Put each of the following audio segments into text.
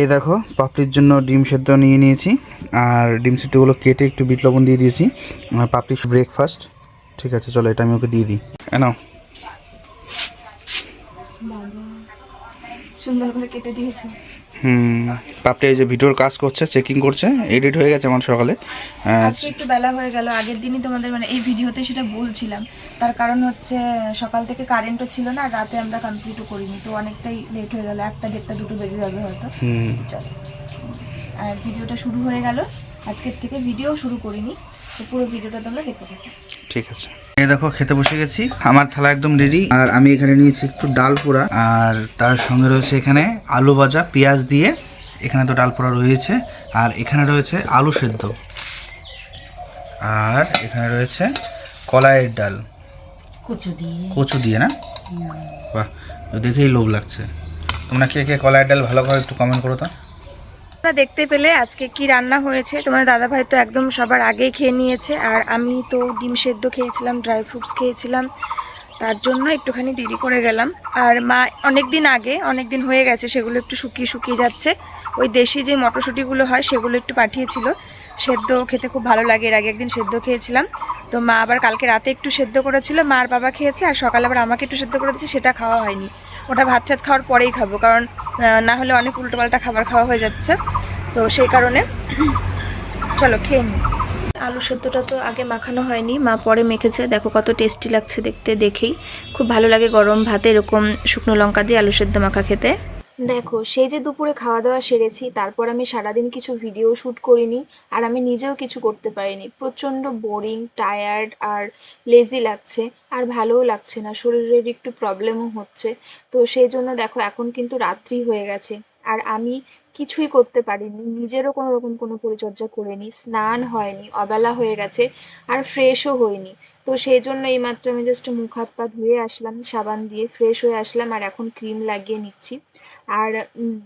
এই দেখো, পাপড়ির জন্য ডিম সেদ্ধ নিয়ে নিয়েছি। আর ডিম সেদ্ধগুলো কেটে একটু বিট লবণ দিয়ে দিয়েছি। পাপড়ি ব্রেকফাস্ট ঠিক আছে, চলো এটা আমি ওকে দিয়ে দিই। নাও। সুন্দর করে কেটে দিয়েছ। হুম। পাপড়ি এই যে ভিডিওর কাজ করছে চেকিং করছে এডিট হয়ে গেছে আমার সকালে। আজকে একটু বেলা হয়ে গেল আগের দিনই তোমাদের মানে এই ভিডিওতে সেটা বলছিলাম। তার কারণ হচ্ছে সকাল থেকে কারেন্টও ছিল না রাতে আমরা কমপ্লিটও করিনি তো অনেকটাই লেট হয়ে গেল একটা দেড়টা দুটো বেজে যাবে হয়তো। হুম। চলো। আর ভিডিওটা শুরু হয়ে গেল আজকের থেকে ভিডিও শুরু করিনি তো পুরো ভিডিওটা তোমরা দেখতে থাকো। ঠিক আছে। এই দেখো খেতে বসে গেছি। আমার থালা একদম রেডি আর আমি এখানে নিয়েছি একটু ডাল পোড়া। আর তার সঙ্গে রয়েছে এখানে আলু ভাজা পেঁয়াজ দিয়ে। এখানে তো ডাল পোড়া রয়েছে। আর এখানে রয়েছে আলু সেদ্ধ। আর এখানে রয়েছে কলাইয়ের ডাল। কচু দিয়ে। কচু দিয়ে না? বাহ তো দেখেই লোভ লাগছে। তোমরা কে কে কলাইয়ের ডাল ভালো করে একটু কমেন্ট করো তো। তোমরা দেখতে পেলে আজকে কি রান্না হয়েছে? তোমার দাদা ভাই তো একদম সবার আগেই খেয়ে নিয়েছে। আর আমি তো ডিম সেদ্ধ খেয়েছিলাম, ড্রাই ফ্রুটস খেয়েছিলাম। তার জন্য একটুখানি দেরি করে গেলাম। আর মা অনেক দিন আগে অনেক দিন হয়ে গেছে, সেগুলো একটু শুকিয়ে শুকিয়ে যাচ্ছে। ওই দেশি যে মটরশুঁটিগুলো হয়, সেগুলো একটু পাঠিয়েছিল। সেদ্ধ খেতে খুব ভালো লাগে। এর আগে একদিন সেদ্ধ খেয়েছিলাম। তো মা আবার কালকে রাতে একটু সেদ্ধ করেছিল। মার বাবা খেয়েছে, আর সকালে আবার আমাকে একটু সেদ্ধ করে দিয়েছে, সেটা খাওয়া হয়নি। ওটা ভাত ছাত খাওয়ার পরেই খাব, কারণ না হলে অনেক উল্টোপাল্টা খাবার খাওয়া হয়ে যাচ্ছে। তো সেই কারণে চলো, খেয়ে নিই। আলু সেদ্ধটা তো আগে মাখানো হয়নি, মা পরে মেখেছে। দেখো কত টেস্টি লাগছে দেখতে, দেখেই। খুব ভালো লাগে গরম ভাতে এরকম শুকনো লঙ্কা দিয়ে আলু সেদ্ধ মাখা খেতে। দেখো, সেই যে দুপুরে খাওয়া দাওয়া সেরেছি, তারপর আমি সারাদিন কিছু ভিডিও শ্যুট করিনি, আর আমি নিজেও কিছু করতে পারিনি। প্রচণ্ড বোরিং টায়ার্ড আর লেজি লাগছে, আর ভালোও লাগছে না, শরীরের একটু প্রবলেমও হচ্ছে। তো সেই জন্য দেখো, এখন কিন্তু রাত্রি হয়ে গেছে, আর আমি কিছুই করতে পারিনি, নিজেরও কোনো রকম কোনো পরিচর্যা করিনি, স্নান হয়নি, অবেলা হয়ে গেছে, আর ফ্রেশও হইনি। তো সেই জন্য এইমাত্র আমি জাস্ট মুখ হাত পা ধুয়ে আসলাম, সাবান দিয়ে ফ্রেশ হয়ে আসলাম, আর এখন ক্রিম লাগিয়ে নিচ্ছি। আর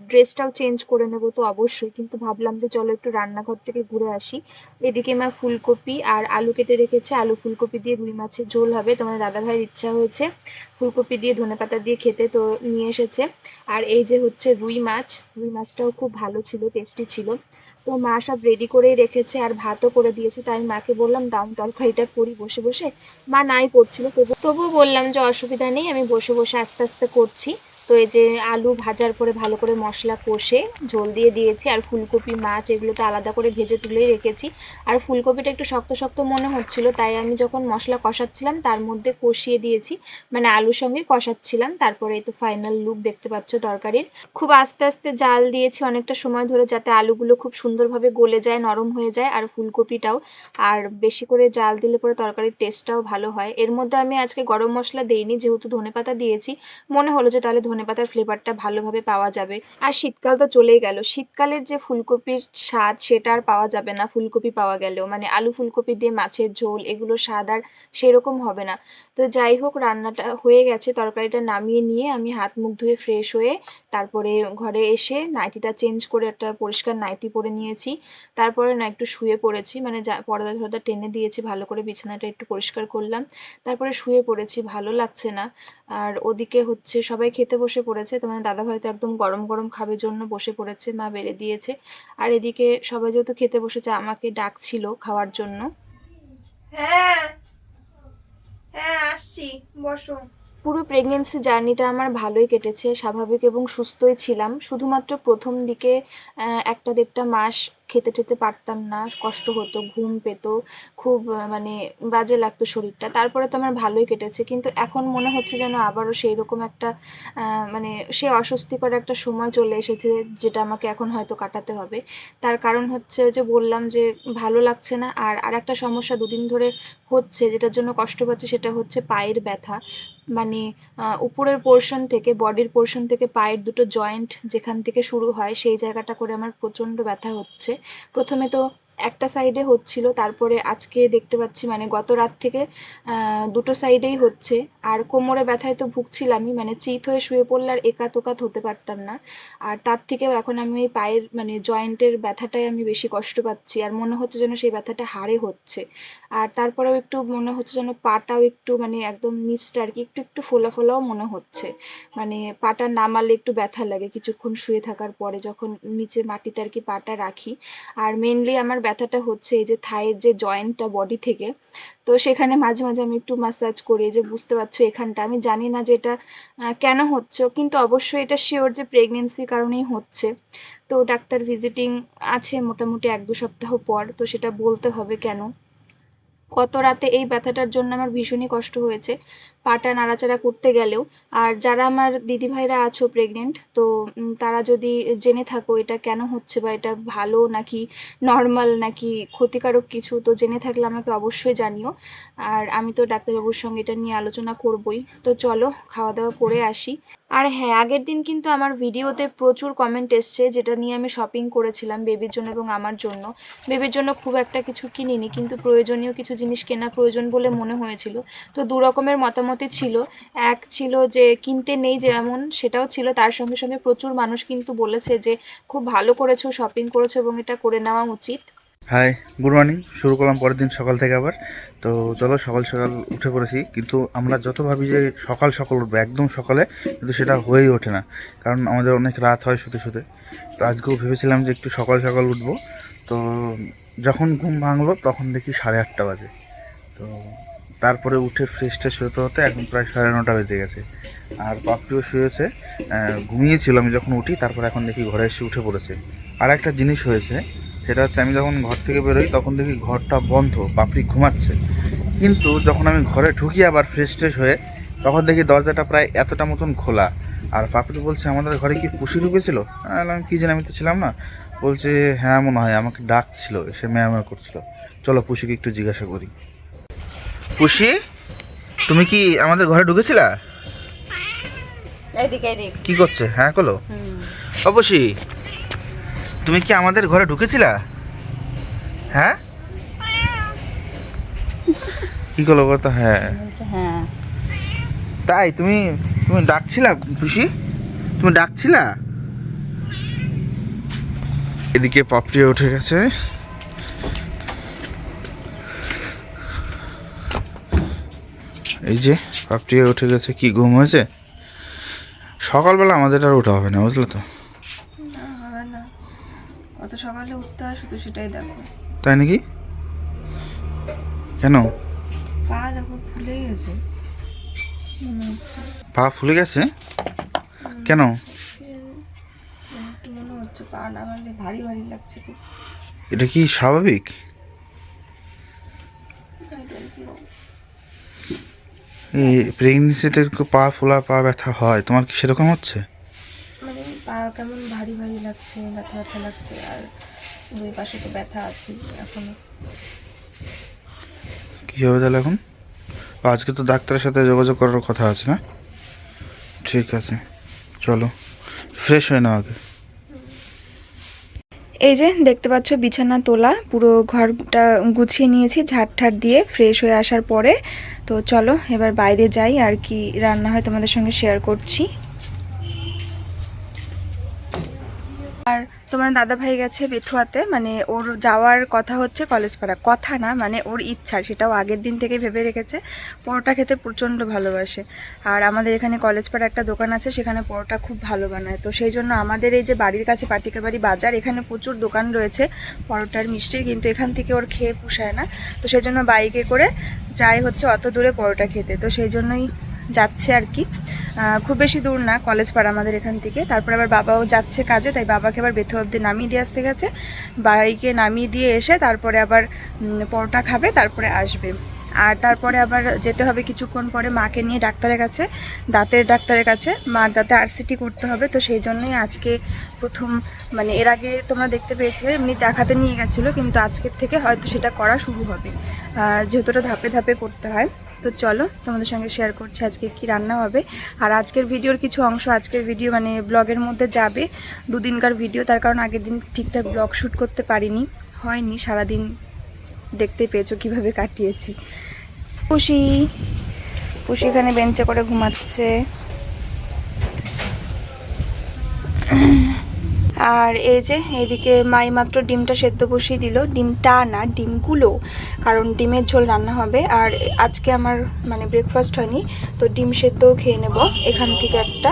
ড্রেসটাও চেঞ্জ করে নেব তো অবশ্যই। কিন্তু ভাবলাম যে চলো একটু রান্নাঘর থেকে ঘুরে আসি। এদিকে মা ফুলকপি আর আলু কেটে রেখেছে। আলু ফুলকপি দিয়ে রুই মাছের ঝোল হবে। তোমার দাদা ভাইয়ের ইচ্ছা হয়েছে ফুলকপি দিয়ে ধনেপাতা দিয়ে খেতে তো নিয়ে এসেছে। আর এই যে হচ্ছে রুই মাছ, রুই মাছটাও খুব ভালো ছিল টেস্টি ছিল। তো মা সব রেডি করেই রেখেছে আর ভাতও করে দিয়েছে। তাই মাকে বললাম দাম তরকারিটা করি বসে বসে। মা নাই করছিল তবু, তবুও বললাম যে অসুবিধা নেই, আমি বসে বসে আস্তে আস্তে করছি। তো এই যে আলু ভাজার পরে ভালো করে মশলা কষে ঝোল দিয়ে দিয়েছি, আর ফুলকপি, মাছ এগুলো তো আলাদা করে ভেজে তুলেই রেখেছি। আর ফুলকপিটা একটু শক্ত শক্ত মনে হচ্ছিল, তাই আমি যখন মশলা কষাচ্ছিলাম তার মধ্যে কষিয়ে দিয়েছি মানে আলুর সঙ্গে কষাচ্ছিলাম। তারপরে এই তো ফাইনাল লুক দেখতে পাচ্ছ তরকারির। খুব আস্তে আস্তে জাল দিয়েছি অনেকটা সময় ধরে যাতে আলুগুলো খুব সুন্দরভাবে গলে যায়, নরম হয়ে যায়, আর ফুলকপিটাও। আর বেশি করে জাল দিলে পরে তরকারির টেস্টটাও ভালো হয়। এর মধ্যে আমি আজকে গরম মশলা দেইনি, যেহেতু ধনেপাতা দিয়েছি। মনে হলো যে তাহলে ধনেপাতার ফ্লেভারটা ভালোভাবে পাওয়া যাবে। আর শীতকাল তো চলেই গেল। শীতকালের যে ফুলকপির স্বাদ, সেটা আর পাওয়া যাবে না। ফুলকপি পাওয়া গেলেও। মানে আলু ফুলকপি দিয়ে মাছের ঝোল, এগুলো স্বাদ আর সেরকম হবে না। তো যাই হোক, রান্নাটা হয়ে গেছে। তরকারিটা নামিয়ে নিয়ে আমি হাত মুখ ধুয়ে ফ্রেশ হয়ে তারপরে ঘরে এসে নাইটিটা চেঞ্জ করে একটা পরিষ্কার নাইটি পরে নিয়েছি। তারপরে না একটু শুয়ে পড়েছি। মানে পর্দা টর্দা টেনে দিয়েছি, ভালো করে বিছানাটা একটু পরিষ্কার করলাম। তারপরে শুয়ে পড়েছি, ভালো লাগছে না। আর ওদিকে হচ্ছে সবাই খেতে বসে পড়েছে। তোমার দাদা ভাই তো একদম গরম গরম খাবে জন্য বসে পড়েছে মা বেড়ে দিয়েছে। আর এদিকে সবাই যেহেতু খেতে বসেছে আমাকে ডাকছিল খাওয়ার জন্য। হ্যাঁ হ্যাঁ আসছি বসো। পুরো প্রেগনেন্সি জার্নিটা আমার ভালোই কেটেছে স্বাভাবিক এবং সুস্থই ছিলাম। শুধুমাত্র প্রথম দিকে একটা দেড়টা মাস খেতে টেতে পারতাম না, কষ্ট হতো, ঘুম পেতো, খুব মানে বাজে লাগতো শরীরটা। তারপরে তো আমার ভালোই কেটেছে, কিন্তু এখন মনে হচ্ছে যেন আবারও সেই রকম একটা মানে সে অস্বস্তিকর একটা সময় চলে এসেছে, যেটা আমাকে এখন হয়তো কাটাতে হবে। তার কারণ হচ্ছে যে বললাম যে ভালো লাগছে না, আর আর একটা সমস্যা দুদিন ধরে হচ্ছে, যেটার জন্য কষ্ট পাচ্ছি সেটা হচ্ছে পায়ের ব্যথা। মানে উপরের পোর্শন থেকে বডির পোর্শন থেকে পায়ের দুটো জয়েন্ট যেখান থেকে শুরু হয়, সেই জায়গাটা করে আমার প্রচণ্ড ব্যথা হচ্ছে। প্রথমে তো একটা সাইডে হচ্ছিল, তারপরে আজকে দেখতে পাচ্ছি মানে গত রাত থেকে দুটো সাইডেই হচ্ছে। আর কোমরে ব্যথায় তো ভুগছিলামই মানে চিত হয়ে শুয়ে পড়লে আর একাত ওকাত হতে পারতাম না। আর তার থেকেও এখন আমি ওই পায়ের মানে জয়েন্টের ব্যথাটাই আমি বেশি কষ্ট পাচ্ছি। আর মনে হচ্ছে যেন সেই ব্যথাটা হাড়ে হচ্ছে। আর তারপরেও একটু মনে হচ্ছে যেন পাটাও একটু মানে একদম নিচটা আর কি, একটু একটু ফোলা ফোলাও মনে হচ্ছে। মানে পাটা নামালে একটু ব্যথা লাগে, কিছুক্ষণ শুয়ে থাকার পরে যখন নিচে মাটিতে আর কি পাটা রাখি। আর মেনলি আমার ব্যথাটা হচ্ছে এই যে থায়ের যে জয়েন্টটা বডি থেকে, তো সেখানে মাঝে মাঝে আমি একটু মাসাজ করি যে বুঝতে পারছ এখানটা। আমি জানি না যে এটা কেন হচ্ছে, কিন্তু অবশ্যই এটা শিওর যে প্রেগনেন্সির কারণেই হচ্ছে। তো ডাক্তার ভিজিটিং আছে মোটামুটি এক দু সপ্তাহ পর, তো সেটা বলতে হবে কেন? গত রাতে এই ব্যথাটার জন্য আমার ভীষণই কষ্ট হয়েছে। পাটা নাড়াচাড়া করতে গেলেও, আর যারা আমার দিদিভাইরা আছো প্রেগনেন্ট তো তারা যদি জেনে থাকো এটা কেন হচ্ছে বা এটা ভালো নাকি নর্মাল নাকি ক্ষতিকারক কিছু, তো জেনে থাকলে আমাকে অবশ্যই জানিও। আর আমি তো ডাক্তারবাবুর সঙ্গে এটা নিয়ে আলোচনা করবই। তো চলো, খাওয়া দাওয়া করে আসি। আর হ্যাঁ আগের দিন কিন্তু আমার ভিডিওতে প্রচুর কমেন্ট এসছে, যেটা নিয়ে আমি শপিং করেছিলাম বেবির জন্য এবং আমার জন্য। বেবির জন্য খুব একটা কিছু কিনিনি, কিন্তু প্রয়োজনীয় কিছু জিনিস কেনা প্রয়োজন বলে মনে হয়েছিল। তো দু রকমের মতামতই ছিল, এক ছিল যে কিনতে নেই যেমন, সেটাও ছিল। তার সঙ্গে সঙ্গে প্রচুর মানুষ কিন্তু বলেছে যে খুব ভালো করেছ শপিং করেছ এবং এটা করে নেওয়া উচিত। হাই গুড মর্নিং শুরু করলাম পরের দিন সকাল থেকে আবার। তো চলো সকাল সকাল উঠে পড়েছি। কিন্তু আমরা যত ভাবি যে সকাল সকাল উঠবো, একদম সকালে, কিন্তু সেটা হয়েই ওঠে না। কারণ আমাদের অনেক রাত হয় শুতে শুতে। তো আজকেও ভেবেছিলাম যে একটু সকাল সকাল উঠবো। তো যখন ঘুম ভাঙলো, তখন দেখি সাড়ে আটটা বাজে। তো তারপরে উঠে ফ্রেশ ট্রেশ হতে হতে এখন প্রায় সাড়ে নটা বেজে গেছে। আর পাপড়িও শুয়েছে ঘুমিয়েছিল, আমি যখন উঠি, তারপর এখন দেখি ঘরে এসে উঠে পড়েছে। আর একটা জিনিস হয়েছে, সেটা হচ্ছে আমি যখন ঘর থেকে বেরোই, তখন দেখি ঘরটা বন্ধ পাপড়ি ঘুমাচ্ছে। কিন্তু যখন আমি ঘরে ঢুকি আবার ফ্রেশ ট্রেশ হয়ে, তখন দেখি দরজাটা প্রায় এতটা মতন খোলা। আর পাপড়ি বলছে, আমাদের ঘরে কি পুষি ঢুকেছিল? আমি কি জানি, আমি তো ছিলাম না। বলছে হ্যাঁ মনে হয়, আমাকে ডাকছিল, এসে ম্যামা করছিল। চলো পুষিকে একটু জিজ্ঞাসা করি। পুষি তুমি কি আমাদের ঘরে ঢুকেছিলা? কি করছে? হ্যাঁ কলো অবশ্যই। তুমি কি আমাদের ঘরে ঢুকেছিলা? হ্যাঁ? কি করল কথা হ্যাঁ। হ্যাঁ। তাই তুমি তুমি ডাকছিলা খুশি তুমি ডাকছিলা? এদিকে পাপড়িয়ে উঠে গেছে। এই যে পাপড়িয়ে উঠে গেছে কি ঘুম হয়েছে? সকালবেলা আমাদের আর ওঠা হবে না বুঝলে তো? কত সকালে উঠতে হয় শুধু সেটাই দেখো। তাই নাকি? কেন? পা দেখো ফুলে গেছে। পা ফুলে গেছে? কেন? মনে হচ্ছে পা নামালে ভারী ভারী লাগছে এটা কি স্বাভাবিক? এই প্রেগনেন্সিতে পা ফোলা পা ব্যথা হয় তোমার কি সেরকম হচ্ছে? মানে পা কেমন ভারী ভারী লাগছে ব্যথা ব্যথা লাগছে আর দুই পাশে তো ব্যথা আছে এখনও। কী হবে তাহলে এখন? আজকে তো ডাক্তারের সাথে যোগাযোগ করার কথা আছে না? ঠিক আছে চলো। ফ্রেশ হয়ে নাও আগে। এই যে দেখতে পাচ্ছ বিছানা তোলা, পুরো ঘরটা গুছিয়ে নিয়েছি ঝাড় ঠাট দিয়ে ফ্রেশ হয়ে আসার পরে। তো চলো, এবার বাইরে যাই আর কি রান্না হয় তোমাদের সঙ্গে শেয়ার করছি। আর তোমার দাদা ভাই গেছে বেথুয়াতে মানে ওর যাওয়ার কথা হচ্ছে কলেজ পাড়া কথা না মানে ওর ইচ্ছা, সেটাও আগের দিন থেকে ভেবে রেখেছে। পরোটা খেতে প্রচণ্ড ভালোবাসে। আর আমাদের এখানে কলেজ পাড়া একটা দোকান আছে, সেখানে পরোটা খুব ভালো বানায়। তো সেই জন্য আমাদের এই যে বাড়ির কাছে পাটিকাবাড়ি বাজার, এখানে প্রচুর দোকান রয়েছে পরোটার মিষ্টির, কিন্তু এখান থেকে ওর খেয়ে পুষায় না। তো সেই জন্য বাইকে করে যাই হচ্ছে অত দূরে পরোটা খেতে। তো সেই জন্যই যাচ্ছে আর কি। খুব বেশি দূর না কলেজ পাড়া আমাদের এখান থেকে। তারপর আবার বাবাও যাচ্ছে কাজে তাই বাবাকে আবার বেথে অব্দি নামিয়ে দিয়ে আসতে গেছে। বাইকে নামিয়ে দিয়ে এসে তারপরে আবার পরোটা খাবে তারপরে আসবে। আর তারপরে আবার যেতে হবে কিছুক্ষণ পরে মাকে নিয়ে ডাক্তারের কাছে দাঁতের ডাক্তারের কাছে। মার দাঁতে আরসিটি করতে হবে তো সেই জন্যই আজকে প্রথম মানে এর আগে তোমরা দেখতে পেয়েছিলে এমনি দেখাতে নিয়ে গেছিল কিন্তু আজকের থেকে হয়তো সেটা করা শুরু হবে। আহ, যেহেতু ধাপে ধাপে করতে হয়। তো চলো তোমাদের সঙ্গে শেয়ার করছি আজকে কি রান্না হবে। আর আজকের ভিডিওর কিছু অংশ, আজকের ভিডিও মানে ব্লগের মধ্যে যাবে। দুদিনকার ভিডিও তার কারণ আগের দিন ঠিকঠাক ব্লগ শ্যুট করতে পারিনি, হয়নি, সারাদিন দেখতে পেয়েছ কীভাবে কাটিয়েছি। পুষি পুষি এখানে বেঞ্চে করে ঘুমাচ্ছে। আর এই যে এইদিকে মাই মাত্র ডিমটা সেদ্ধ বসিয়ে দিল। ডিমটা না, ডিমগুলো, কারণ ডিমের ঝোল রান্না হবে। আর আজকে আমার মানে ব্রেকফাস্ট হয়নি, তো ডিম সেদ্ধও খেয়ে নেব এখান থেকে একটা।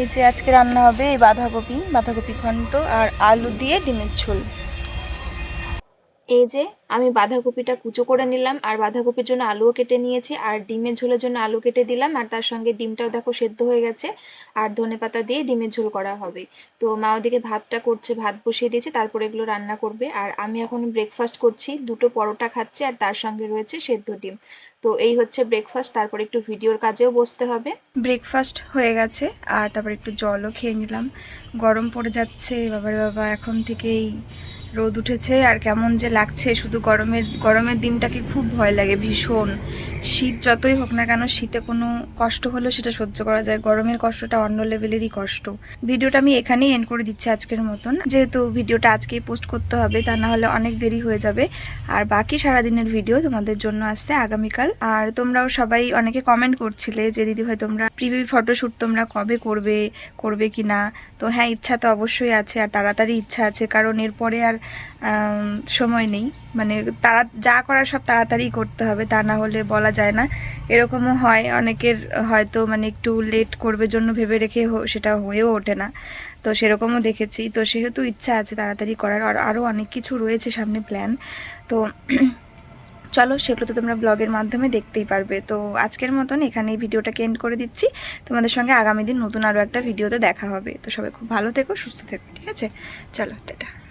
এই যে আজকে রান্না হবে এই বাঁধাকপি বাঁধাকপি ঘন্ট আর আলু দিয়ে ডিমের ঝোল। এই যে, আমি বাঁধাকপিটা কুচো করে নিলাম, আর বাঁধাকপির জন্য আলুও কেটে নিয়েছি, আর ডিমের ঝোলের জন্য আলু কেটে দিলাম, আর তার সঙ্গে ডিমটাও দেখো সেদ্ধ হয়ে গেছে, আর ধনে পাতা দিয়ে ডিমের ঝোল করা হবে। তো মা ওদিকে ভাতটা করছে, ভাত বসিয়ে দিয়েছে, তারপরে এগুলো রান্না করবে, আর আমি এখন ব্রেকফাস্ট করছি, দুটো পরোটা খাচ্ছি, আর তার সঙ্গে রয়েছে সেদ্ধ ডিম। তো এই হচ্ছে ব্রেকফাস্ট তারপর একটু ভিডিওর কাজেও বসতে হবে। ব্রেকফাস্ট হয়ে গেছে, আর তারপর একটু জলও খেয়ে নিলাম। গরম পড়ে যাচ্ছে, বাবারে বাবা, এখন থেকেই রোদ উঠেছে আর কেমন যে লাগছে, শুধু গরমের গরমের দিনটাকে খুব ভয় লাগে, ভীষণ। শীত যতই হোক না কেন, শীতে কোনো কষ্ট হলেও সেটা সহ্য করা যায়। গরমের কষ্টটা অন্য লেভেলেরই কষ্ট। ভিডিওটা আমি এখানেই এন্ড করে দিচ্ছি আজকের মতন। যেহেতু ভিডিওটা আজকেই পোস্ট করতে হবে, তা না হলে অনেক দেরি হয়ে যাবে। আর বাকি সারাদিনের ভিডিও তোমাদের জন্য আসছে আগামীকাল। আর তোমরাও সবাই অনেকে কমেন্ট করছিলে যে, দিদি ভাই, তোমরা প্রিভিউ ফটোশ্যুট তোমরা কবে করবে করবে কি না তো হ্যাঁ ইচ্ছা তো অবশ্যই আছে, আর তাড়াতাড়ি ইচ্ছা আছে। কারণ এরপরে আর সময় নেই। মানে তারা যা করার সব তাড়াতাড়ি করতে হবে, তা না হলে বলা যায় না। এরকমও হয়, অনেকের হয়তো মানে একটু লেট করবে জন্য ভেবে রেখে সেটা হয়েও ওঠে না। তো সেরকমও দেখেছি। তো সেহেতু ইচ্ছা আছে তাড়াতাড়ি করার, আর আরও অনেক কিছু রয়েছে সামনে প্ল্যান তো চলো সেগুলো তো তোমরা ব্লগের মাধ্যমে দেখতেই পারবে। তো আজকের মতন এখানে এই ভিডিওটাকে এন্ড করে দিচ্ছি। তোমাদের সঙ্গে আগামী দিন নতুন আরও একটা ভিডিওতে দেখা হবে। তো সবাই খুব ভালো থেকো, সুস্থ থেকো, ঠিক আছে? চলো, টাটা।